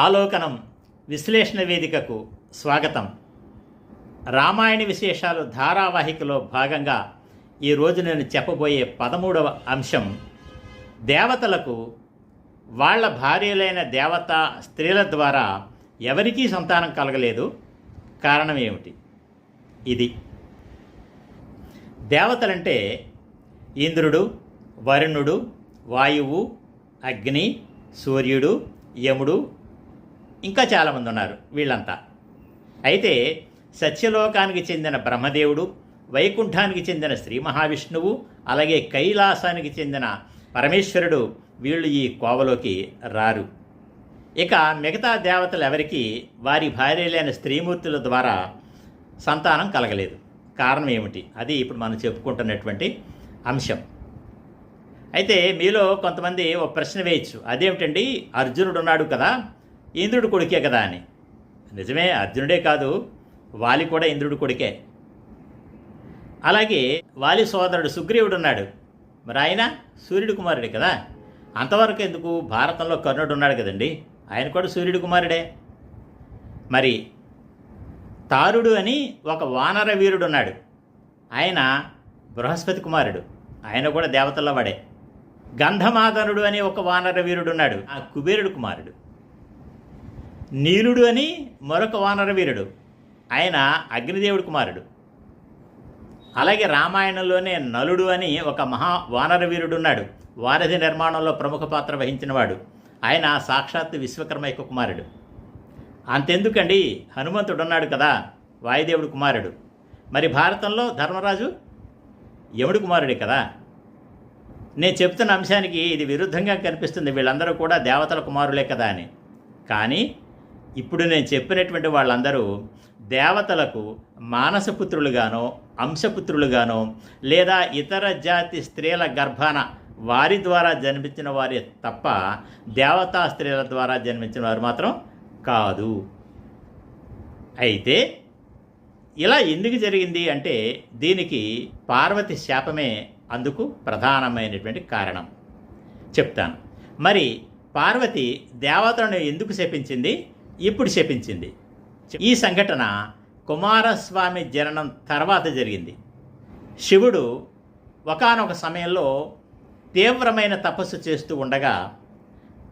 ఆలోకనం విశ్లేషణ వేదికకు స్వాగతం. రామాయణ విశేషాలు ధారావాహికలో భాగంగా ఈరోజు నేను చెప్పబోయే పదమూడవ అంశం దేవతలకు వాళ్ళ భార్యలైన దేవత స్త్రీల ద్వారా ఎవరికీ సంతానం కలగలేదు. కారణం ఏమిటి? ఇది దేవతలంటే ఇంద్రుడు వరుణుడు వాయువు అగ్ని సూర్యుడు యముడు ఇంకా చాలామంది ఉన్నారు వీళ్ళంతా. అయితే సత్యలోకానికి చెందిన బ్రహ్మదేవుడు వైకుంఠానికి చెందిన శ్రీ మహావిష్ణువు అలాగే కైలాసానికి చెందిన పరమేశ్వరుడు వీళ్ళు ఈ కోవలోకి రారు. ఇక మిగతా దేవతలు ఎవరికి వారి భార్యలైన స్త్రీమూర్తుల ద్వారా సంతానం కలగలేదు. కారణం ఏమిటి? అది ఇప్పుడు మనం చెప్పుకుంటున్నటువంటి అంశం. అయితే మీలో కొంతమంది ఒక ప్రశ్న వేయచ్చు. అదేమిటండి? అర్జునుడు ఉన్నాడు కదా ఇంద్రుడు కొడుకే కదా అని. నిజమే అర్జునుడే కాదు వాలి కూడా ఇంద్రుడు కొడుకే. అలాగే వాలి సోదరుడు సుగ్రీవుడు ఉన్నాడు. మరి ఆయన సూర్యుడు కుమారుడే కదా. అంతవరకు ఎందుకు? భారతంలో కర్ణుడు ఉన్నాడు కదండి. ఆయన కూడా సూర్యుడు కుమారుడే. మరి తారుడు అని ఒక వానర వీరుడు ఉన్నాడు. ఆయన బృహస్పతి కుమారుడు. ఆయన కూడా దేవతల్లో వాడే. గంధమాదనుడు అని ఒక వానర వీరుడు ఉన్నాడు. ఆ కుబేరుడు కుమారుడు. నీలుడు అని మరొక వానర వీరుడు. ఆయన అగ్నిదేవుడి కుమారుడు. అలాగే రామాయణంలోనే నలుడు అని ఒక మహా వానర వీరుడు ఉన్నాడు వారధి నిర్మాణంలో ప్రముఖ పాత్ర వహించినవాడు. ఆయన సాక్షాత్ విశ్వకర్మ యొక్క కుమారుడు. అంతెందుకండి? హనుమంతుడు ఉన్నాడు కదా వాయుదేవుడు కుమారుడు. మరి భారతంలో ధర్మరాజు యముడి కుమారుడే కదా? నేను చెప్తున్న అంశానికి ఇది విరుద్ధంగా కనిపిస్తుంది. వీళ్ళందరూ కూడా దేవతల కుమారులే కదా అని. కానీ ఇప్పుడు నేను చెప్పినటువంటి వాళ్ళందరూ దేవతలకు మానసపుత్రులుగానో అంశపుత్రులుగానో లేదా ఇతర జాతి స్త్రీల గర్భాన వారి ద్వారా జన్మించిన వారి తప్ప దేవతా స్త్రీల ద్వారా జన్మించిన వారు మాత్రం కాదు. అయితే ఇలా ఎందుకు జరిగింది అంటే దీనికి పార్వతి శాపమే అందుకు ప్రధానమైనటువంటి కారణం. చెప్తాను. మరి పార్వతి దేవతలను ఎందుకు శపించింది? ఇప్పుడు శపించింది ఈ సంఘటన కుమారస్వామి జననం తర్వాత జరిగింది. శివుడు ఒకానొక సమయంలో తీవ్రమైన తపస్సు చేస్తూ ఉండగా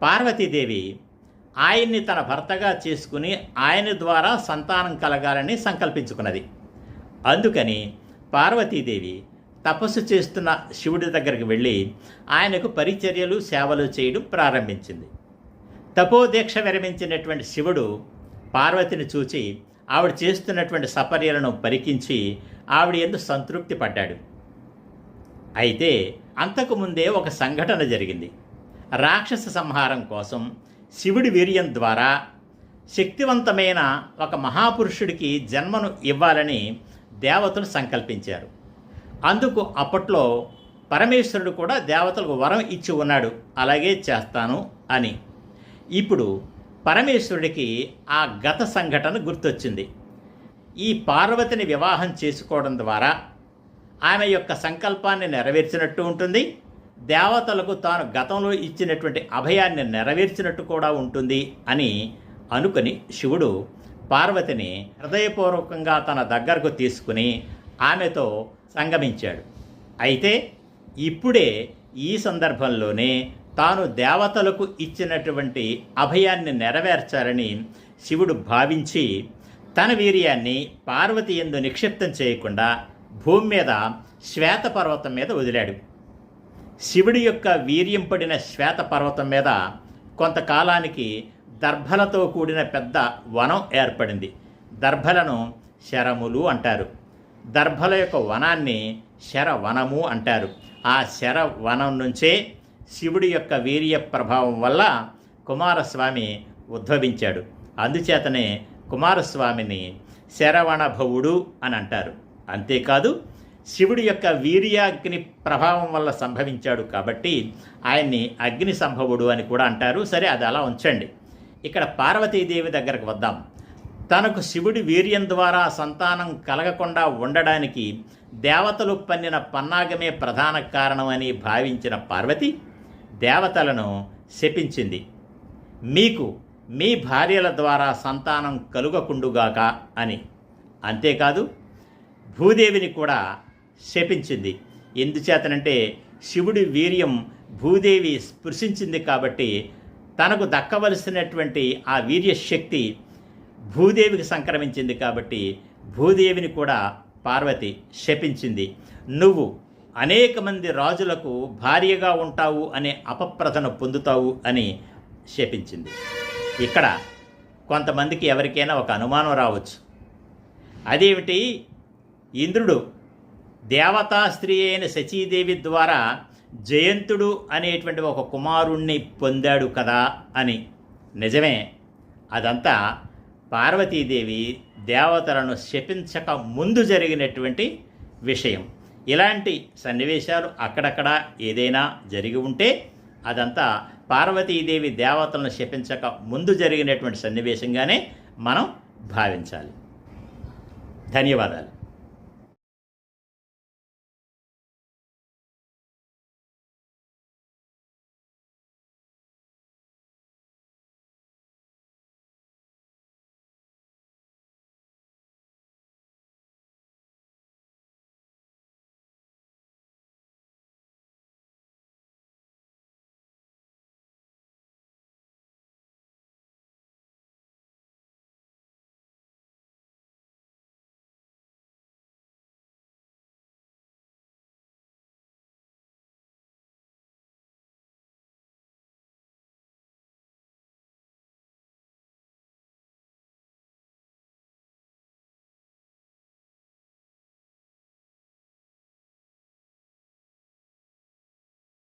పార్వతీదేవి ఆయన్ని తన భర్తగా చేసుకుని ఆయన ద్వారా సంతానం కలగాలని సంకల్పించుకున్నది. అందుకని పార్వతీదేవి తపస్సు చేస్తున్న శివుడి దగ్గరికి వెళ్ళి ఆయనకు పరిచర్యలు సేవలు చేయడం ప్రారంభించింది. తపోదీక్ష విరమించినటువంటి శివుడు పార్వతిని చూచి ఆవిడ చేస్తున్నటువంటి సపర్యలను పరికించి ఆవిడ ఎందు సంతృప్తి పడ్డాడు. అయితే అంతకుముందే ఒక సంఘటన జరిగింది. రాక్షస సంహారం కోసం శివుడి వీర్యం ద్వారా శక్తివంతమైన ఒక మహాపురుషుడికి జన్మను ఇవ్వాలని దేవతలు సంకల్పించారు. అందుకు అప్పట్లో పరమేశ్వరుడు కూడా దేవతలకు వరం ఇచ్చి ఉన్నాడు. అలాగే చేస్తాను అని ఇప్పుడు పరమేశ్వరుడికి ఆ గత సంఘటన గుర్తొచ్చింది. ఈ పార్వతిని వివాహం చేసుకోవడం ద్వారా ఆమె యొక్క సంకల్పాన్ని నెరవేర్చినట్టు ఉంటుంది. దేవతలకు తాను గతంలో ఇచ్చినటువంటి అభయాన్ని నెరవేర్చినట్టు కూడా ఉంటుంది అని అనుకుని శివుడు పార్వతిని హృదయపూర్వకంగా తన దగ్గరకు తీసుకుని ఆమెతో సంగమించాడు. అయితే ఇప్పుడే ఈ సందర్భంలోనే తాను దేవతలకు ఇచ్చినటువంటి అభయాన్ని నెరవేర్చాలని శివుడు భావించి తన వీర్యాన్ని పార్వతి ఎందు నిక్షిప్తం చేయకుండా భూమి మీద శ్వేతపర్వతం మీద వదిలాడు. శివుడి యొక్క వీర్యం పడిన శ్వేతపర్వతం మీద కొంతకాలానికి దర్భలతో కూడిన పెద్ద వనం ఏర్పడింది. దర్భలను శరములు అంటారు. దర్భల యొక్క వనాన్ని శరవనము అంటారు. ఆ శరవనం నుంచే శివుడి యొక్క వీర్య ప్రభావం వల్ల కుమారస్వామి ఉద్భవించాడు. అందుచేతనే కుమారస్వామిని శరవణభవుడు అని అంటారు. అంతేకాదు శివుడి యొక్క వీర్యాగ్ని ప్రభావం వల్ల సంభవించాడు కాబట్టి ఆయన్ని అగ్ని సంభవుడు అని కూడా అంటారు. సరే అది అలా ఉంచండి. ఇక్కడ పార్వతీదేవి దగ్గరకు వద్దాం. తనకు శివుడి వీర్యం ద్వారా సంతానం కలగకుండా ఉండడానికి దేవతలు పన్నిన పన్నాగమే ప్రధాన కారణమని భావించిన పార్వతి దేవతలను శపించింది. మీకు మీ భార్యల ద్వారా సంతానం కలుగకుండుగాక అని. అంతేకాదు భూదేవిని కూడా శపించింది. ఎందుచేతనంటే శివుడి వీర్యం భూదేవి స్పృశించింది కాబట్టి తనకు దక్కవలసినటువంటి ఆ వీర్య శక్తి భూదేవికి సంక్రమించింది కాబట్టి భూదేవిని కూడా పార్వతి శపించింది. నువ్వు అనేక మంది రాజులకు భార్యగా ఉంటావు అనే అపప్రదను పొందుతావు అని శపించింది. ఇక్కడ కొంతమందికి ఎవరికైనా ఒక అనుమానం రావచ్చు. అదేమిటి? ఇంద్రుడు దేవతా స్త్రీ అయిన శచీదేవి ద్వారా జయంతుడు అనేటువంటి ఒక కుమారుణ్ణి పొందాడు కదా అని. నిజమే. అదంతా పార్వతీదేవి దేవతలను శపించక ముందు జరిగినటువంటి విషయం. ఇలాంటి సన్నివేశాలు అక్కడక్కడ ఏదైనా జరిగి ఉంటే అదంతా పార్వతీదేవి దేవతలను శపించక ముందు జరిగినటువంటి సన్నివేశంగానే మనం భావించాలి. ధన్యవాదాలు.